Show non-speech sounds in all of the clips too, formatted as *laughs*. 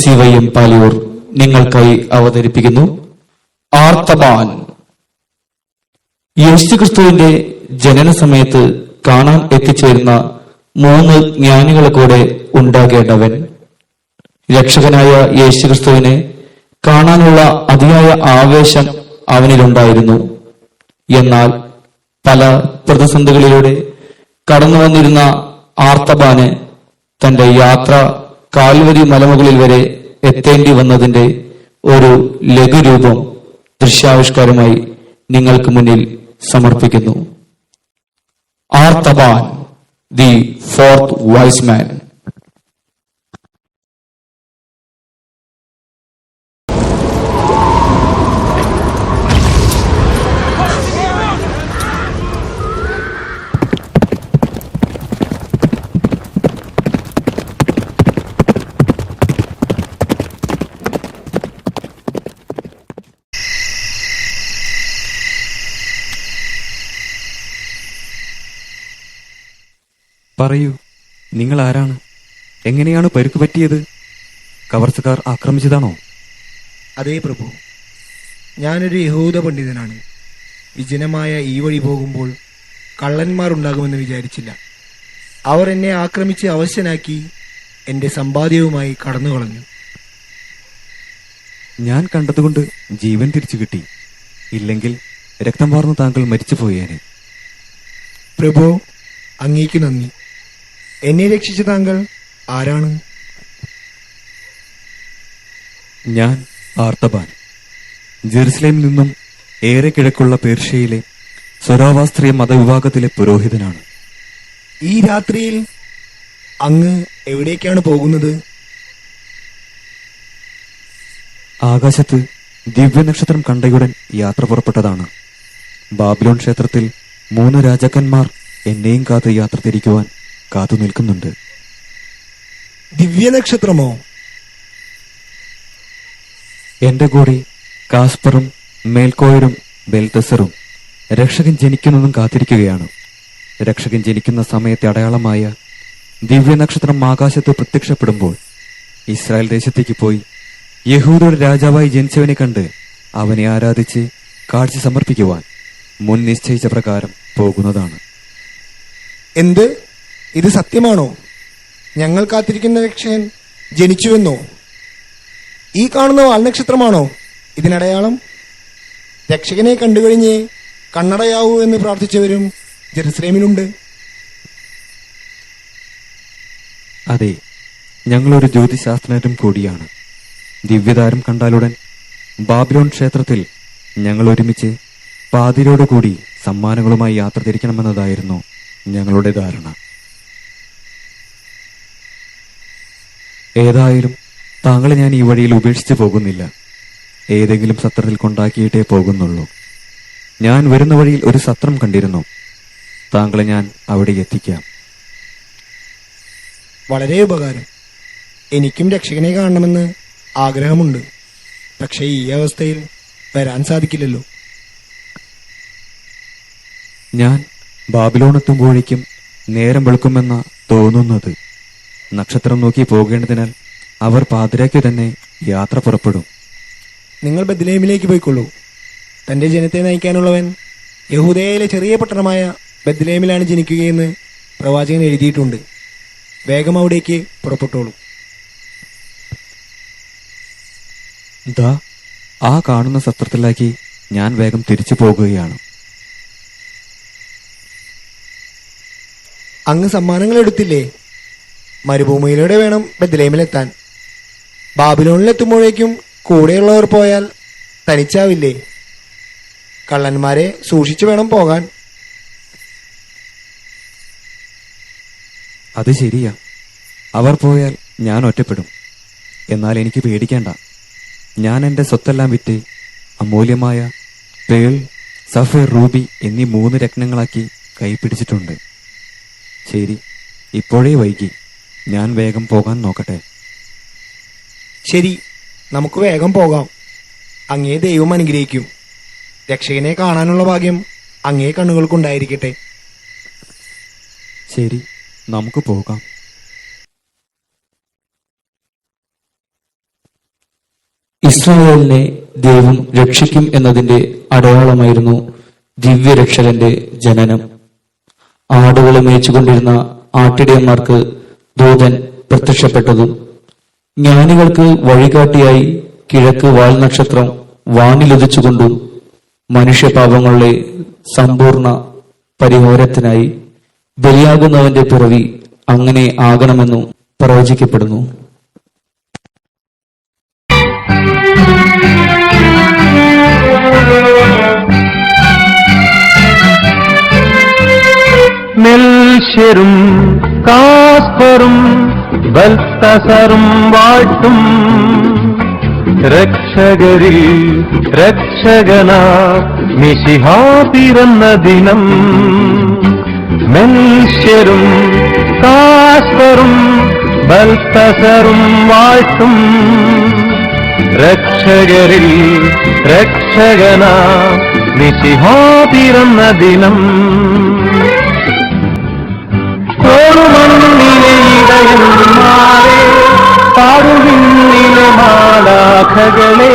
C Y M Paliyur നിങ്ങൾക്കായി അവതരിപ്പിക്കുന്നു. ആർത്തമാൻ. യേശുക്രിസ്തുവിന്റെ ജനന സമയത്ത് കാണാൻ എത്തിച്ചേരുന്ന മൂന്ന് ജ്ഞാനികളെ കൂടെ ഉണ്ടാകേണ്ടവൻ. രക്ഷകനായ യേശുക്രിസ്തുവിനെ കാണാനുള്ള അതിയായ ആവേശം അവനിലുണ്ടായിരുന്നു. എന്നാൽ പല പ്രതിസന്ധികളിലൂടെ കടന്നു വന്നിരുന്ന ആർത്തബാന് തന്റെ യാത്ര കാൽവരി മലമുകളിൽ വരെ എത്തേണ്ടി വന്നതിന്റെ ഒരു ലഘുരൂപം ദൃശ്യാവിഷ്കാരമായി നിങ്ങൾക്ക് മുന്നിൽ സമർപ്പിക്കുന്നു. Artaban the fourth wise man പറയൂ. നിങ്ങൾ ആരാണ്? എങ്ങനെയാണ് പരുക്ക് പറ്റിയത്? കവർച്ചക്കാർ ആക്രമിച്ചതാണോ? അതേ പ്രഭു. ഞാനൊരു യഹൂദ പണ്ഡിതനാണ്. വിജനമായ ഈ വഴി പോകുമ്പോൾ കള്ളന്മാരുണ്ടാകുമെന്ന് വിചാരിച്ചില്ല. അവർ എന്നെ ആക്രമിച്ച് അവശനാക്കി എന്റെ സമ്പാദ്യവുമായി കടന്നു കളഞ്ഞു ഞാൻ കണ്ടതുകൊണ്ട് ജീവൻ തിരിച്ചു കിട്ടി. ഇല്ലെങ്കിൽ രക്തം വാർന്ന താങ്കൾ മരിച്ചു പോയേനെ പ്രഭു അങ്ങേക്ക് നന്ദി. എന്നെ രക്ഷിച്ച താങ്കൾ ആരാണ്? ഞാൻ ആർത്തബാൻ. ജെറുസലേമിൽ നിന്നും ഏറെ കിഴക്കുള്ള പേർഷ്യയിലെ സ്വരാവാസ്ത്രീയ മതവിഭാഗത്തിലെ പുരോഹിതനാണ്. ഈ രാത്രിയിൽ അങ്ങ് എവിടേക്കാണ് പോകുന്നത്? ആകാശത്ത് ദിവ്യനക്ഷത്രം കണ്ടയുടൻ യാത്ര പുറപ്പെട്ടതാണ്. ബാബിലോൺ ക്ഷേത്രത്തിൽ മൂന്ന് രാജാക്കന്മാർ എന്നെയും കാത്ത് യാത്ര തിരിക്കുവാൻ കാത്തു നിൽക്കുന്നുണ്ട്. ദിവ്യനക്ഷത്രമോ? എന്റെ കൂടെ കാസ്പറും മേൽക്കോയരും ബെൽത്തസറും രക്ഷകൻ ജനിക്കുന്നതും കാത്തിരിക്കുകയാണ്. രക്ഷകൻ ജനിക്കുന്ന സമയത്തെ അടയാളമായ ദിവ്യനക്ഷത്രം ആകാശത്ത് പ്രത്യക്ഷപ്പെടുമ്പോൾ ഇസ്രായേൽ ദേശത്തേക്ക് പോയി യഹൂദയുടെ രാജാവായി ജനിച്ചവനെ കണ്ട് അവനെ ആരാധിച്ച് കാഴ്ച സമർപ്പിക്കുവാൻ മുൻ നിശ്ചയിച്ച പ്രകാരം പോകുന്നതാണ്. എന്ത്? ഇത് സത്യമാണോ? ഞങ്ങൾ കാത്തിരിക്കുന്ന രക്ഷകൻ ജനിച്ചുവെന്നോ? ഈ കാണുന്ന വാൽനക്ഷത്രമാണോ ഇതിനടയാളം? രക്ഷകനെ കണ്ടുകഴിഞ്ഞ് കണ്ണടയാവൂ എന്ന് പ്രാർത്ഥിച്ചവരും ജെറുസലേമിലുണ്ട് അതെ ഞങ്ങളൊരു ജ്യോതിശാസ്ത്രജ്ഞരും കൂടിയാണ്. ദിവ്യതാരം കണ്ടാലുടൻ ബാബിലോൺ ക്ഷേത്രത്തിൽ ഞങ്ങൾ ഒരുമിച്ച് പാതിരോടുകൂടി സമ്മാനങ്ങളുമായി യാത്ര തിരിക്കണമെന്നതായിരുന്നു ഞങ്ങളുടെ ധാരണ. ഏതായാലും താങ്കളെ ഞാൻ ഈ വഴിയിൽ ഉപേക്ഷിച്ചു പോകുന്നില്ല. ഏതെങ്കിലും സത്രത്തിൽ കൊണ്ടാക്കിയിട്ടേ പോകുന്നുള്ളൂ. ഞാൻ വരുന്ന വഴിയിൽ ഒരു സത്രം കണ്ടിരുന്നു. താങ്കളെ ഞാൻ അവിടെ എത്തിക്കാം. വളരെ ഉപകാരം. എനിക്കും രക്ഷകനെ കാണണമെന്ന് ആഗ്രഹമുണ്ട്. പക്ഷേ ഈ അവസ്ഥയിൽ വരാൻ സാധിക്കില്ലല്ലോ. ഞാൻ ബാബിലോൺ എത്തുമ്പോഴേക്കും നേരം വെളുക്കുമെന്ന തോന്നുന്നത്. നക്ഷത്രം നോക്കി പോകേണ്ടതിനാൽ അവർ പാതിരാക്കി തന്നെ യാത്ര പുറപ്പെടും. നിങ്ങൾ ബദ്ലേമിലേക്ക് പോയിക്കൊള്ളൂ. തന്റെ ജനത്തെ നയിക്കാനുള്ളവൻ യഹൂദയയിലെ ചെറിയ പട്ടണമായ ബദ്ലേമിലാണ് ജനിക്കുകയെന്ന് പ്രവാചകൻ എഴുതിയിട്ടുണ്ട്. വേഗം അവിടേക്ക് പുറപ്പെട്ടോളൂ. ദാ ആ കാണുന്ന സത്രത്തിലാക്കി ഞാൻ വേഗം തിരിച്ചു പോകുകയാണ്. അങ്ങ് സമ്മാനങ്ങൾ എടുത്തില്ലേ? മരുഭൂമിയിലൂടെ വേണം ബദ്ലേമിലെത്താൻ. ബാബിലോണിലെത്തുമ്പോഴേക്കും കൂടെയുള്ളവർ പോയാൽ തനിച്ചാവില്ലേ? കള്ളന്മാരെ സൂക്ഷിച്ചു വേണം പോകാൻ. അത് ശരിയാ. അവർ പോയാൽ ഞാൻ ഒറ്റപ്പെടും. എന്നാൽ എനിക്ക് പേടിക്കേണ്ട. ഞാൻ എന്റെ സ്വത്തെല്ലാം വിറ്റ് അമൂല്യമായ പേൾ സഫർ റൂബി എന്നീ മൂന്ന് രത്നങ്ങളാക്കി കൈപ്പിടിച്ചിട്ടുണ്ട് ശരി ഇപ്പോഴേ വൈകി. ഞാൻ വേഗം പോകാൻ നോക്കട്ടെ. ശരി നമുക്ക് വേഗം പോകാം. അങ്ങേ ദൈവം അനുഗ്രഹിക്കും. രക്ഷകനെ കാണാനുള്ള ഭാഗ്യം അങ്ങേ കണ്ണുകൾക്കുണ്ടായിരിക്കട്ടെ. ശരി നമുക്ക് പോകാം. ഇസ്രായേലിനെ ദൈവം രക്ഷിക്കും എന്നതിന്റെ അടയാളമായിരുന്നു ദിവ്യരക്ഷകന്റെ ജനനം. ആടുകളെ മേച്ചുകൊണ്ടിരുന്ന ആട്ടിടയന്മാർക്ക് ദൂതൻ പ്രത്യക്ഷപ്പെട്ടതും ജ്ഞാനികൾക്ക് വഴികാട്ടിയായി കിഴക്ക് വാൽനക്ഷത്രം വാനിലുദിച്ചുകൊണ്ടും മനുഷ്യപാപങ്ങളുടെ സമ്പൂർണ പരിഹാരത്തിനായി ബലിയാകുന്നവന്റെ പിറവി അങ്ങനെ ആകണമെന്നും പ്രവചിക്കപ്പെടുന്നു. കാസ്പറും ബൽത്തസറും വാഴ്ത്തും. രക്ഷകരിൽ രക്ഷകന മിശിഹാ പിറന്ന ദിനം. മനുഷ്യരും കാസ്പറും ബൽത്തസറും വാഴ്ത്തും. രക്ഷകരിൽ രക്ഷകന മിശിഹാ പിറന്ന ദിനം. മാലാഖകളെ.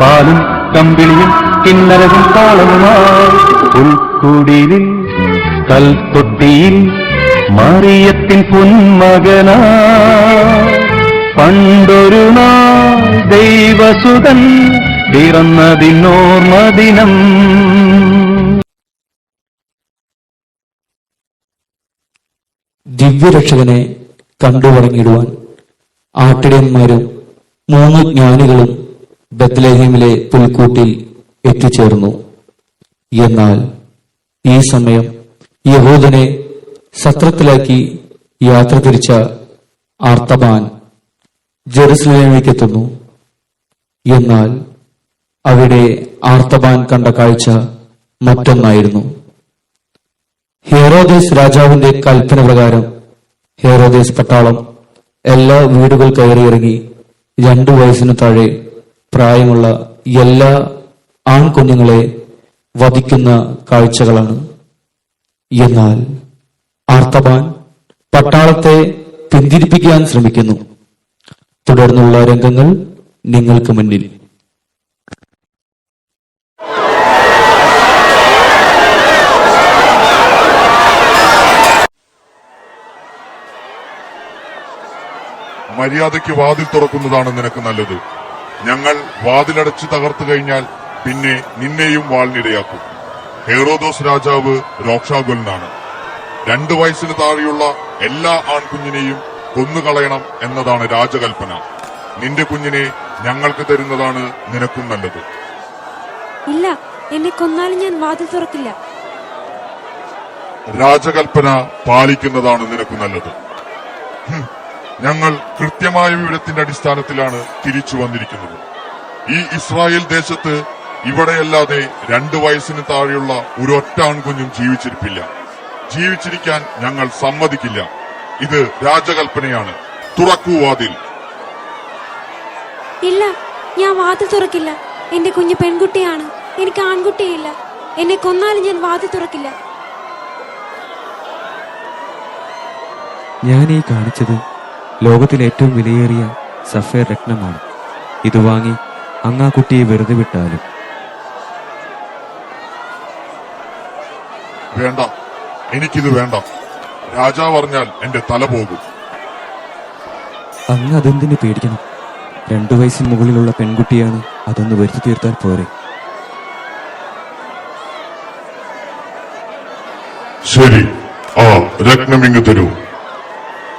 പാലും കമ്പിളിയും കിന്നരവും താളവുമായി ഉൾക്കുടിലിൽ കൽത്തൊട്ടിയിൽ മറിയത്തിൻ പൊന്മകനാ പണ്ടൊരു നാൾ ദൈവസുതൻ പിറന്നതിനോർമ്മ ദിവ്യരക്ഷകനെ തുടങ്ങിയിടുവാൻ ആട്ടിടയന്മാരും മൂന്ന് ജ്ഞാനികളും ബത്ലേഹിമിലെ പുൽക്കൂട്ടിൽ എത്തിച്ചേർന്നു. എന്നാൽ ഈ സമയം യഹൂദനെ സത്രത്തിലാക്കി യാത്ര തിരിച്ച ആർത്തബാൻ ജെറുസലേമിലേക്ക് എത്തുന്നു എന്നാൽ അവിടെ ആർത്തബാൻ കണ്ട കാഴ്ച മറ്റൊന്നായിരുന്നു. ഹെറോദേസ് രാജാവിന്റെ കൽപ്പന പ്രകാരം ഹെറോദേസ് പട്ടാളം എല്ലാ വീടുകൾ കയറിയിറങ്ങി രണ്ടു വയസ്സിന് താഴെ പ്രായമുള്ള എല്ലാ ആൺകുഞ്ഞുങ്ങളെ വധിക്കുന്ന കാഴ്ചകളാണ്. എന്നാൽ ആർത്തബാൻ പട്ടാളത്തെ പിന്തിരിപ്പിക്കാൻ ശ്രമിക്കുന്നു. തുടർന്നുള്ള രംഗങ്ങൾ നിങ്ങൾക്ക് മുന്നിൽ. മര്യാദയ്ക്ക് വാതിൽ തുറക്കുന്നതാണ് നിനക്ക് നല്ലത്. ഞങ്ങൾ വാതിലടച്ച് തകർത്തു കഴിഞ്ഞാൽ പിന്നെ നിന്നെയും വാളിനിടയാക്കും. ഹേറോദോസ് രാജാവ് രോക്ഷാകുലനാണ്. രണ്ടു വയസ്സിന് താഴെയുള്ള എല്ലാ ആൺകുഞ്ഞിനെയും കൊന്നുകളയണം എന്നതാണ് രാജകൽപ്പന. നിന്റെ കുഞ്ഞിനെ ഞങ്ങൾക്ക് തരുന്നതാണ് നിനക്കും നല്ലത്. ഇല്ല എന്നെ കൊന്നാലും ഞാൻ വാതിൽ തുറക്കില്ല. രാജകൽപ്പന പാലിക്കുന്നതാണ് നിനക്ക് നല്ലത്. ഞങ്ങൾ കൃത്യമായ വിവരത്തിന്റെ അടിസ്ഥാനത്തിലാണ് തിരിച്ചു വന്നിരിക്കുന്നത്. ഈ ഇസ്രായേൽ ദേശത്ത് ഇവിടെയല്ലാതെ രണ്ടു വയസ്സിന് താഴെയുള്ള ഒരു ഒരൊറ്റ ആൺകുഞ്ഞും ജീവിച്ചിരിപ്പില്ല. ജീവിച്ചിരിക്കാൻ ഞങ്ങൾ സമ്മതിക്കില്ല. ഇത് രാജകൽപ്പനയാണ്. തുറക്കൂ വാതിൽ. ഇല്ല ഞാൻ വാതിൽ തുറക്കില്ല. എന്റെ കുഞ്ഞു പെൺകുട്ടിയാണ്. എനിക്ക് ആൺകുട്ടിയില്ല. എന്നെ കൊന്നാലും ഞാൻ വാതിൽ തുറക്കില്ല. ഞാൻ ഈ കാണിച്ചത് ലോകത്തിലെ ഏറ്റവും വിലയേറിയ സഫേർ രത്നമാണ്. ഇത് വാങ്ങി അങ്ങാ കുട്ടിയെ വെറുതെ വിട്ടാലും. വേണ്ട. എനിക്കിത് വേണ്ട. രാജാവ് അറിഞ്ഞാൽ എന്റെ തല പോകും. അങ്ങ് അതെന്തിനു പേടിക്കണം? രണ്ടു വയസ്സിന് മുകളിലുള്ള പെൺകുട്ടിയാണ് അതൊന്ന് വരുത്തി തീർത്താൽ പോരെ. ശരി. ആ രത്നം ഇങ്ങ് തരൂ.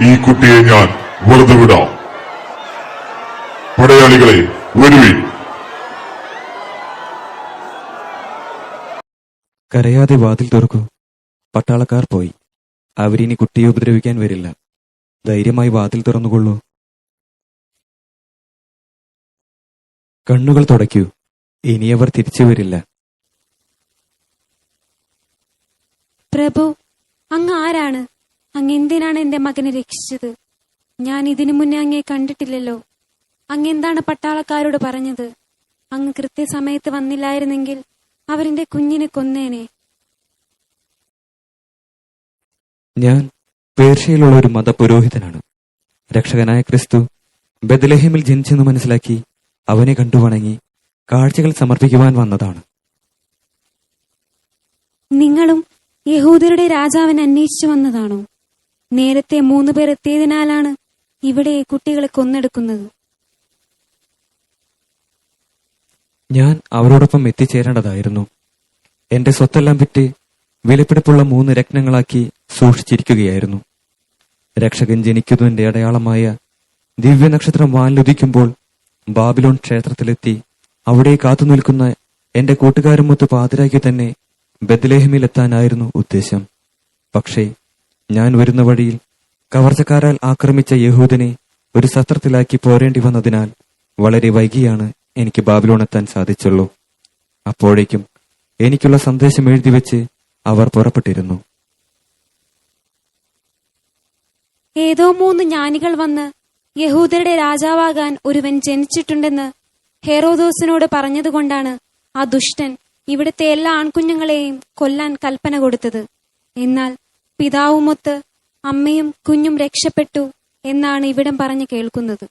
ഈ കുട്ടിയെ ഞാൻ വെറുതെ വിടാം പടയാളികളെ വരുവിൻ കരയാതെ വാതിൽ തുറക്കൂ. പട്ടാളക്കാർ പോയി. അവരിനി കുട്ടിയെ ഉപദ്രവിക്കാൻ വരില്ല. ധൈര്യമായി വാതിൽ തുറന്നുകൊള്ളൂ. കണ്ണുകൾ തുടയ്ക്കൂ. ഇനിയവർ തിരിച്ചു വരില്ല. പ്രഭു അങ്ങ് ആരാണ്? അങ്ങ് എന്തിനാണ് എന്റെ മകനെ രക്ഷിച്ചത്? ഞാൻ ഇതിനു മുന്നേ അങ്ങേ കണ്ടിട്ടില്ലല്ലോ. അങ്ങെന്താണ് പട്ടാളക്കാരോട് പറഞ്ഞത്? അങ്ങ് കൃത്യസമയത്ത് വന്നില്ലായിരുന്നെങ്കിൽ അവരിന്റെ കുഞ്ഞിനെ കൊന്നേനെ. ഞാൻ പേർഷ്യയിലുള്ള ഒരു മതപുരോഹിതനാണ്. രക്ഷകനായ ക്രിസ്തു ബദലഹിമിൽ ജനിച്ചെന്ന് മനസ്സിലാക്കി അവനെ കണ്ടു വണങ്ങി കാഴ്ചകൾ സമർപ്പിക്കുവാൻ വന്നതാണ്. നിങ്ങളും യഹൂദരുടെ രാജാവിനെ അന്വേഷിച്ചു വന്നതാണോ? നേരത്തെ മൂന്ന് പേർ എത്തിയതിനാലാണ് ഇവിടെ കുട്ടികളെ കൊന്നെടുക്കുന്നത്? ഞാൻ അവരോടൊപ്പം എത്തിച്ചേരേണ്ടതായിരുന്നു. എന്റെ സ്വത്തെല്ലാം വിറ്റ് വിലപിടിപ്പുള്ള മൂന്ന് രത്നങ്ങളാക്കി സൂക്ഷിച്ചിരിക്കുകയായിരുന്നു. രക്ഷകൻ ജനിക്കുന്നതിന്റെ അടയാളമായ ദിവ്യനക്ഷത്രം വാനിലുദിക്കുമ്പോൾ ബാബിലോൺ ക്ഷേത്രത്തിലെത്തി അവിടെ കാത്തു നിൽക്കുന്ന എന്റെ കൂട്ടുകാരുമൊത്ത് പാതിരാക്കി തന്നെ ബദ്ലേഹമിലെത്താനായിരുന്നു ഉദ്ദേശം. പക്ഷേ ഞാൻ വരുന്ന വഴിയിൽ കവർച്ചക്കാരാൽ ആക്രമിച്ച യഹൂദനെ ഒരു സത്രത്തിലാക്കി പോരേണ്ടി വന്നതിനാൽ വളരെ വൈകിയാണ് എനിക്ക് ബാബിലോണെത്താൻ സാധിച്ചുള്ളൂ. അപ്പോഴേക്കും എനിക്കുള്ള സന്ദേശം എഴുതി വെച്ച് അവർ പുറപ്പെട്ടിരുന്നു. ഏതോ മൂന്ന് ജ്ഞാനികൾ വന്ന് യഹൂദരുടെ രാജാവാകാൻ ഒരുവൻ ജനിച്ചിട്ടുണ്ടെന്ന് ഹെറോദോസിനോട് പറഞ്ഞതുകൊണ്ടാണ് ആ ദുഷ്ടൻ ഇവിടുത്തെ എല്ലാ ആൺകുഞ്ഞുങ്ങളെയും കൊല്ലാൻ കൽപ്പന കൊടുത്തത്. എന്നാൽ പിതാവുമൊത്ത് അമ്മയും കുഞ്ഞും രക്ഷപ്പെട്ടു എന്നാണ് ഇവിടം പറഞ്ഞു കേൾക്കുന്നത്.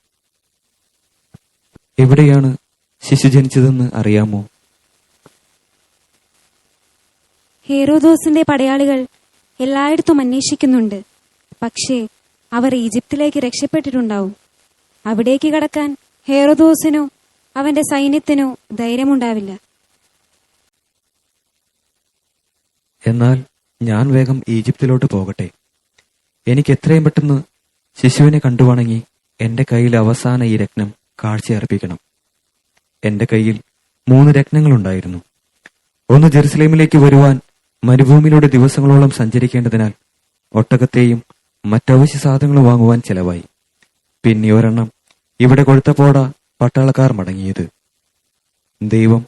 എവിടെയാണ് ശിശു ജനിച്ചതെന്ന് അറിയാമോ? ഹേറോദോസിന്റെ പടയാളികൾ എല്ലായിടത്തും അന്വേഷിക്കുന്നുണ്ട്. പക്ഷേ അവർ ഈജിപ്തിലേക്ക് രക്ഷപ്പെട്ടിട്ടുണ്ടാവും. അവിടേക്ക് കടക്കാൻ ഹേറോദോസിനോ അവന്റെ സൈന്യത്തിനോ ധൈര്യമുണ്ടാവില്ല. എന്നാൽ ഞാൻ വേഗം ഈജിപ്തിലോട്ട് പോകട്ടെ. എനിക്ക് എത്രയും പെട്ടെന്ന് ശിശുവിനെ കണ്ടുവണങ്ങി എന്റെ കയ്യിൽ അവസാന ഈ രത്നം കാഴ്ചയർപ്പിക്കണം എന്റെ കയ്യിൽ മൂന്ന് രത്നങ്ങളുണ്ടായിരുന്നു. ഒന്ന് ജെറുസലേമിലേക്ക് വരുവാൻ മരുഭൂമിയിലൂടെ ദിവസങ്ങളോളം സഞ്ചരിക്കേണ്ടതിനാൽ ഒട്ടകത്തെയും മറ്റവശ്യ സാധനങ്ങളും വാങ്ങുവാൻ ചെലവായി. പിന്നെ ഒരെണ്ണം ഇവിടെ കൊഴുത്തപ്പോട പട്ടാളക്കാർ മടങ്ങിയത്. ദൈവം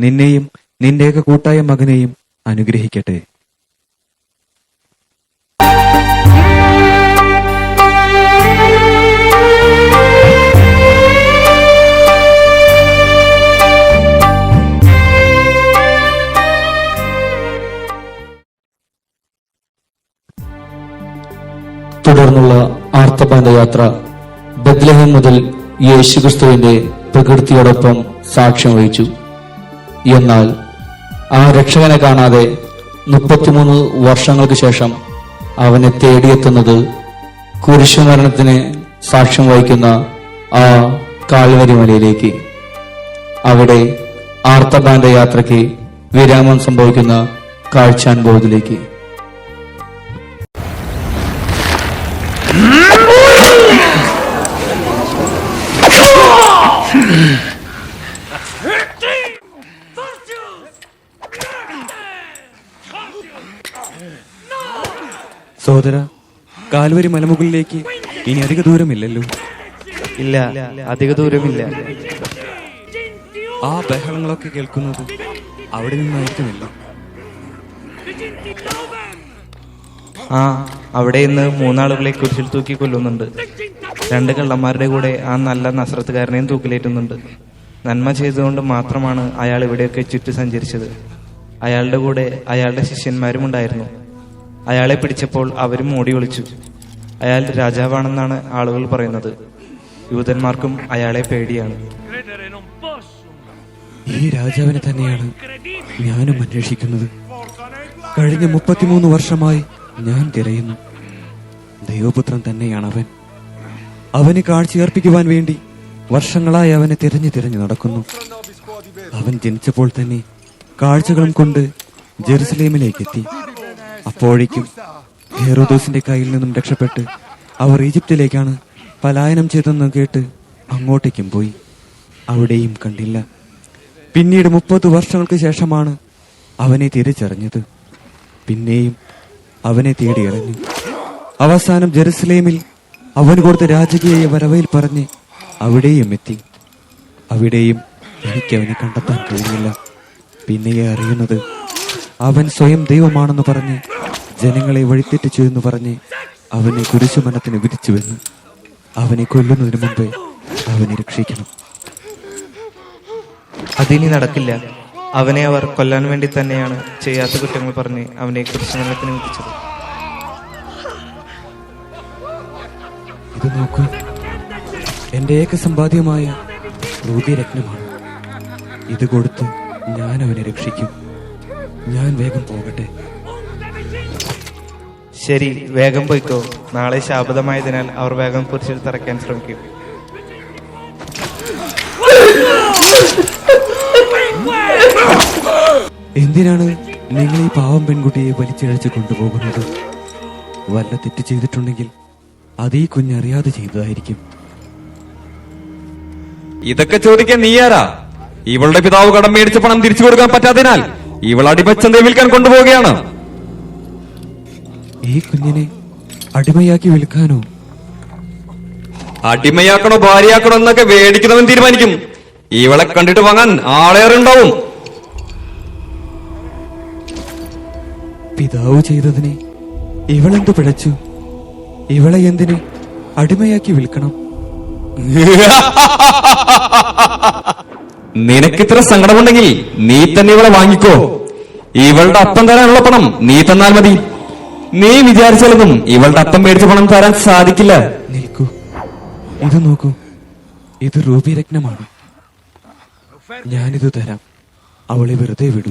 നിന്നെയും നിന്റെയൊക്കെ കൂട്ടായ മകനെയും അനുഗ്രഹിക്കട്ടെ. ആർത്തപാന്റെ യാത്ര ബദ്ലഹം മുതൽ യേശുക്രിസ്തുവിന്റെ പ്രകൃതിയോടൊപ്പം സാക്ഷ്യം വഹിച്ചു. എന്നാൽ ആ രക്ഷകനെ കാണാതെ മുപ്പത്തിമൂന്ന് വർഷങ്ങൾക്ക് ശേഷം അവനെ തേടിയെത്തുന്നത് കുരിശുമരണത്തിന് സാക്ഷ്യം വഹിക്കുന്ന ആ കാൽവരി മലയിലേക്ക് അവിടെ ആർത്തബാന്റെ യാത്രയ്ക്ക് വിരാമം സംഭവിക്കുന്ന കാഴ്ചാനുഭവത്തിലേക്ക്. സഹോദര കാൽവരി മലമുകളിലേക്ക് ഇനി അധിക ദൂരമില്ലല്ലോ? ഇല്ല അധിക ദൂരമില്ല. ആ ബഹളങ്ങളൊക്കെ കേൾക്കുന്നത് അവിടെ നിന്നായിരിക്കുമല്ലോ. ആ അവിടെ ഇന്ന് മൂന്നാളുകളെ കുരിശിൽ തൂക്കി കൊല്ലുന്നുണ്ട്. രണ്ട് കള്ളന്മാരുടെ കൂടെ ആ നല്ല നസ്രത്തുകാരനെയും തൂക്കിലേറ്റുന്നുണ്ട്. നന്മ ചെയ്തുകൊണ്ട് മാത്രമാണ് അയാൾ ഇവിടെയൊക്കെ ചുറ്റി സഞ്ചരിച്ചത്. അയാളുടെ കൂടെ അയാളുടെ ശിഷ്യന്മാരും ഉണ്ടായിരുന്നു. അയാളെ പിടിച്ചപ്പോൾ അവരും ഓടി ഒളിച്ചു അയാൾ രാജാവാണെന്നാണ് ആളുകൾ പറയുന്നത്. യൂതന്മാർക്കും അയാളെ പേടിയാണ്. ഈ രാജാവിനെ തന്നെയാണ് ഞാനും അന്വേഷിക്കുന്നത്. കഴിഞ്ഞ മുപ്പത്തിമൂന്ന് വർഷമായി ഞാൻ തിരയുന്നു. ദൈവപുത്രൻ തന്നെയാണ് അവൻ. അവന് കാഴ്ചയർപ്പിക്കുവാൻ വേണ്ടി വർഷങ്ങളായി അവനെ തിരഞ്ഞു തിരഞ്ഞു നടക്കുന്നു. അവൻ ജനിച്ചപ്പോൾ തന്നെ കാഴ്ചകളും കൊണ്ട് ജെറുസലേമിലേക്ക് എത്തി അപ്പോഴേക്കും ഹെറോദോസിന്റെ കയ്യിൽ നിന്നും രക്ഷപ്പെട്ട് അവർ ഈജിപ്തിലേക്കാണ് പലായനം ചെയ്തെന്ന് കേട്ട് അങ്ങോട്ടേക്കും പോയി. അവിടെയും കണ്ടില്ല. പിന്നീട് മുപ്പത് വർഷങ്ങൾക്ക് ശേഷമാണ് അവനെ തിരിച്ചറിഞ്ഞത്. പിന്നെയും അവനെ തേടിയിറങ്ങി അവസാനം ജെറുസലേമിൽ അവൻ കൊടുത്ത രാജകീയ വരവയിൽ പറഞ്ഞ് അവിടെയും എത്തി. അവിടെയും എനിക്ക് അവനെ കണ്ടെത്താൻ കഴിഞ്ഞില്ല പിന്നെയെ അറിയുന്നത് അവൻ സ്വയം ദൈവമാണെന്ന് പറഞ്ഞ് ജനങ്ങളെ വഴിത്തെറ്റിച്ചു എന്ന് പറഞ്ഞ് അവനെ കുരിശുമരണത്തിന് വിധിച്ചുവെന്ന് അവനെ കൊല്ലുന്നതിന് മുമ്പേ അവനെ രക്ഷിക്കണം. അതിനി നടക്കില്ല. അവനെ അവർ കൊല്ലാൻ വേണ്ടി തന്നെയാണ് ചെയ്യാത്ത കുറ്റങ്ങൾ പറഞ്ഞ് അവനെ കുരിശുമരണത്തിന് വിധിച്ചത്. ഇത് നോക്കൂ. എന്റെ ഏക സമ്പാദ്യമായ രൂപീരത്നമാണ് രത്നമാണ് ഇത് കൊടുത്ത് ഞാൻ അവനെ രക്ഷിക്കും. ഞാൻ വേഗം പോകട്ടെ. ശരി വേഗം പോയിക്കോ. നാളെ ശാപതമായതിനാൽ അവർ വേഗം കുറിച്ചിൽ തറയ്ക്കാൻ ശ്രമിക്കും. എന്തിനാണ് നിങ്ങൾ ഈ പാവം പെൺകുട്ടിയെ വലിച്ചിഴച്ച് കൊണ്ടുപോകുന്നത്? വല്ല തെറ്റ് ചെയ്തിട്ടുണ്ടെങ്കിൽ അത് ഈ കുഞ്ഞറിയാതെ ചെയ്തതായിരിക്കും. ഇതൊക്കെ ചോദിക്കാൻ നീയാരാ? ഇവളുടെ പിതാവ് കടം മേടിച്ച പണം തിരിച്ചു കൊടുക്കാൻ പറ്റാത്തതിനാൽ ഇവൾ അടിമച്ചൻ വിൽക്കാൻ കൊണ്ടുപോവുകയാണ്. ഈ കുഞ്ഞിനെ അടിമയാക്കി വിൽക്കാനോ? അടിമയാക്കണോ ഭാര്യയാക്കണോ എന്നൊക്കെ വേടിക്കുന്നവൻ തീരുമാനിക്കും. ഇവളെ കണ്ടിട്ട് വാങ്ങാൻ ആളേറെ ഉണ്ടാവും പിതാവ് ചെയ്തതിനെ ഇവളെന്ത് പിഴച്ചു? ഇവളെ എന്തിനെ അടിമയാക്കി വിൽക്കണം? *laughs* നിനക്കിത്ര സങ്കടമുണ്ടെങ്കിൽ നീ തന്നെ ഇവളെ വാങ്ങിക്കോ. ഇവളുടെ അപ്പം തരാനുള്ള പണം നീ തന്നാൽ മതി. നീ വിചാരിച്ചാലൊന്നും ഇവളുടെ അപ്പം മേടിച്ച പണം തരാൻ സാധിക്കില്ല. നിൽക്കൂ. ഇത് നോക്കൂ. ഇത് രൂപീരത്നമാണ്. രത്നമാണ് ഞാനിത് തരാം. അവളെ വെറുതെ വിടൂ.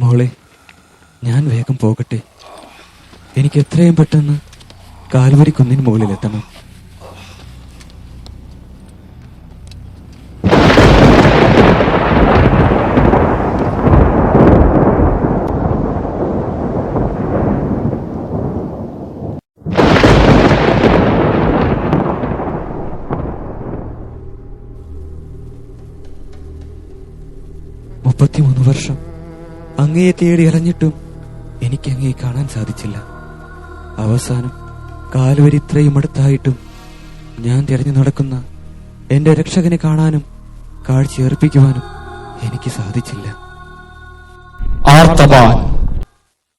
മോളെ ഞാൻ വേഗം പോകട്ടെ. എനിക്ക് എത്രയും പെട്ടെന്ന് കാൽവരി കുന്നിന് മുകളിലെത്തണം. മുപ്പത്തിമൂന്ന് വർഷം. അങ്ങയെ തേടി ഇറഞ്ഞിട്ടും എനിക്ക് അങ്ങയെ കാണാൻ സാധിച്ചില്ല. അവസാനം കാൽവരി ഇത്രയും അടുത്തായിട്ടും ഞാൻ തിരഞ്ഞു നടക്കുന്ന എന്റെ രക്ഷകനെ കാണാനും കാഴ്ചയേർപ്പിക്കുവാനും എനിക്ക് സാധിച്ചില്ല.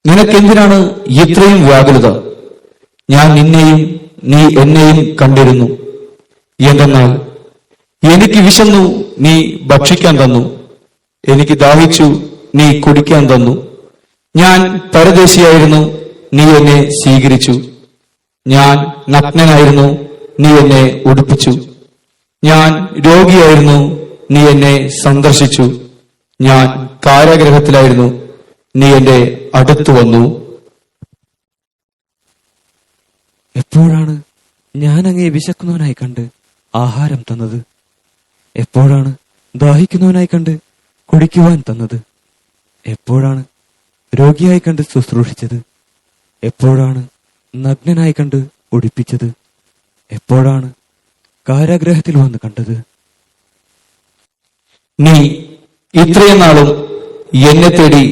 നിനക്കെന്തിനാണ് ഇത്രയും വ്യാകുലത? ഞാൻ നിന്നെയും നീ എന്നെയും കണ്ടിരുന്നു. എന്തെന്നാൽ എനിക്ക് വിശന്നു നീ ഭക്ഷിക്കാൻ തന്നു. എനിക്ക് ദാഹിച്ചു നീ കുടിക്കാൻ തന്നു. ഞാൻ പരദേശിയായിരുന്നു നീ എന്നെ സ്വീകരിച്ചു. ഞാൻ നഗ്നനായിരുന്നു നീ എന്നെ ഉടുപ്പിച്ചു. ഞാൻ രോഗിയായിരുന്നു നീ എന്നെ സന്ദർശിച്ചു. ഞാൻ കാരാഗ്രഹത്തിലായിരുന്നു നീ എന്റെ അടുത്തു വന്നു. എപ്പോഴാണ് ഞാൻ അങ്ങേ വിശക്കുന്നവനായി കണ്ട് ആഹാരം തന്നത്? എപ്പോഴാണ് ദാഹിക്കുന്നവനായി കണ്ട് കുടിക്കുവാൻ തന്നത്? എപ്പോഴാണ് രോഗിയായി കണ്ട് ശുശ്രൂഷിച്ചത്? എപ്പോഴാണ് നഗ്നനായി കണ്ട് ഒടിപ്പിച്ചത് എപ്പോഴാണ്? കാരാഗ്രഹത്തിൽ വന്ന് കണ്ടത്. നീ ഇത്രയും നാളും എന്നെ തേടി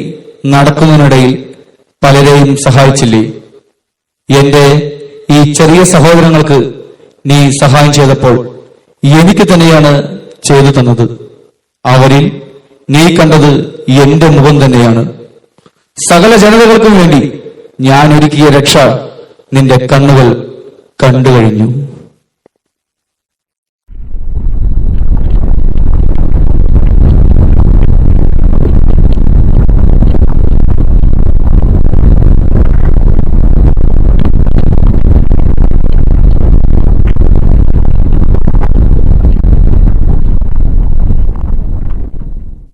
നടക്കുന്നതിനിടയിൽ പലരെയും സഹായിച്ചില്ലേ? എന്റെ ഈ ചെറിയ സഹോദരങ്ങൾക്ക് നീ സഹായം ചെയ്തപ്പോൾ എനിക്ക് തന്നെയാണ് ചെയ്തു തന്നത്. അവരിൽ നീ കണ്ടത് എന്റെ മുഖം തന്നെയാണ്. സകല ജനതകൾക്കും വേണ്ടി ഞാൻ ഒരുക്കിയ രക്ഷ നിന്റെ കണ്ണുകൾ കണ്ടു കഴിഞ്ഞു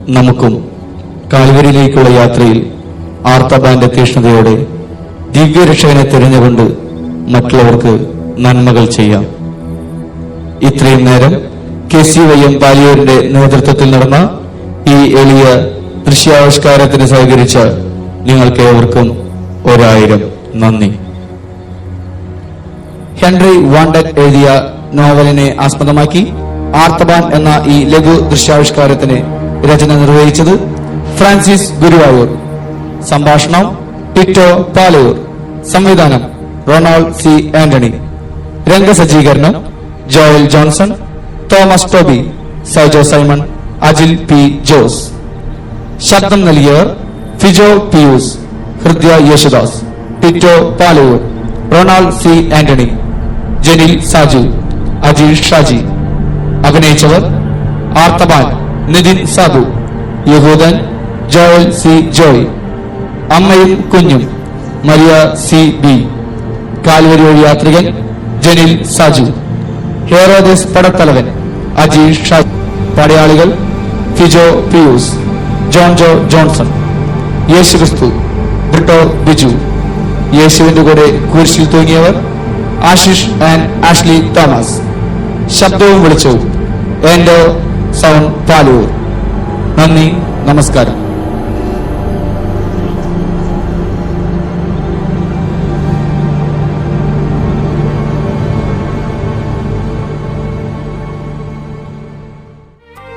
നമുക്കും കാൽവരിയിലേക്കുള്ള യാത്രയിൽ ആർത്തബാന്റെ തീഷ്ണതയോടെ ദിവ്യരക്ഷകനെ തിരഞ്ഞുകൊണ്ട് മറ്റുള്ളവർക്ക് നന്മകൾ ചെയ്യാം. ഇത്രയും നേരം കെ സി വൈ എം പാലിയൂരിന്റെ നേതൃത്വത്തിൽ നടന്ന ഈ എളിയ ദൃശ്യാവിഷ്കാരത്തിന് സഹകരിച്ച നിങ്ങൾക്ക് ഏവർക്കും ഒരായിരം നന്ദി. ഹെൻറി വാണ്ടൻ എഴുതിയ നോവലിനെ ആസ്പദമാക്കി ആർത്തബാൻ എന്ന ഈ ലഘു ദൃശ്യാവിഷ്കാരത്തിന് രചന നിർവഹിച്ചത് ഫ്രാൻസിസ് ഗുരുവായൂർ. സംഭാഷണം ടിറ്റോ പാലയൂർ സംവിധാനം റൊണാൾഡ് സി. ആന്റണി. രംഗസജ്ജീകരണം ജോയൽ ജോൺസൺ തോമസ് ടോബി സൈജോ സൈമൺ അജിൽ പി. ജോസ്. ശബ്ദം നൽകിയവർ ഫിജോ പിയൂസ് ഹൃദയ യേശുദാസ് ടിറ്റോ പാലയൂർ റൊണാൾഡ് സി. ആന്റണി ജനിൽ സാജു അജിൽ ഷാജി. അഭിനയിച്ചവർ ആർത്തബാൻ നിതിൻ സാബു യഹൂദൻ ജോയൽ സി. ജോയ്. അമ്മയും കുഞ്ഞും മരിയ സി ബി. കാൽവരി വഴി യാത്രികൻ ജനിൽ സാജു. ഹേറോദേസ് പടത്തലവൻ അജീഷ് ഷാ. പടയാളികൾ ഫിജോ പിയൂസ് ജോൺ ജോ ജോൺസൺ. യേശുക്രിസ്തു ബ്രിട്ടോ ബിജു. യേശുവിന്റെ കൂടെ കുരിശിൽ തൂങ്ങിയവർ ആശിഷ് ആൻഡ് ആഷ്ലി തോമസ്. ശബ്ദവും വിളിച്ചു എൻഡോ സൗണ്ട് പാലൂർ. നന്ദി നമസ്കാരം.